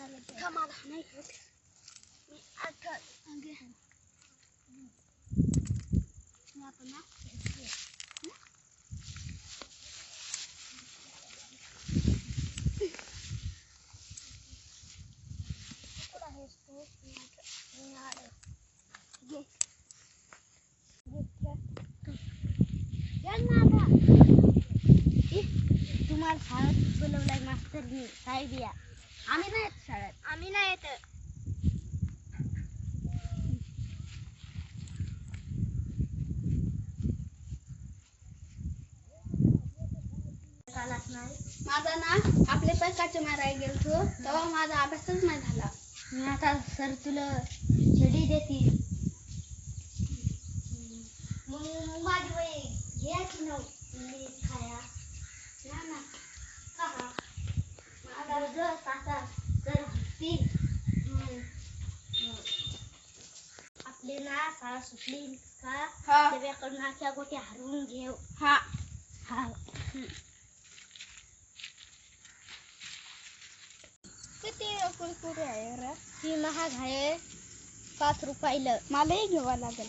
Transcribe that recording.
का नाही मी आता मी ना तुम्हाला शाळेत बोलवलाय मास्तरनी. साहेब या आम्ही नाही येत शाळेत. आम्ही नाही येत. माझा ना आपले पैकाचे मारायला गेलतो तेव्हा माझा अभ्यासच नाही झाला. मी आता सर तुला छडी देतील मग माझी वय घ्या की नऊ मी खाया ना ना का माझा जस आता जर हसतील आपली ना शाळा सुटली का? त्याच्याकडून अशा गोटी हरवून घेऊ हा. हा किती कुरकुरे आहे रे? ती महाग आहे. पाच रुपयाला. मलाही घ्यावा लागेल.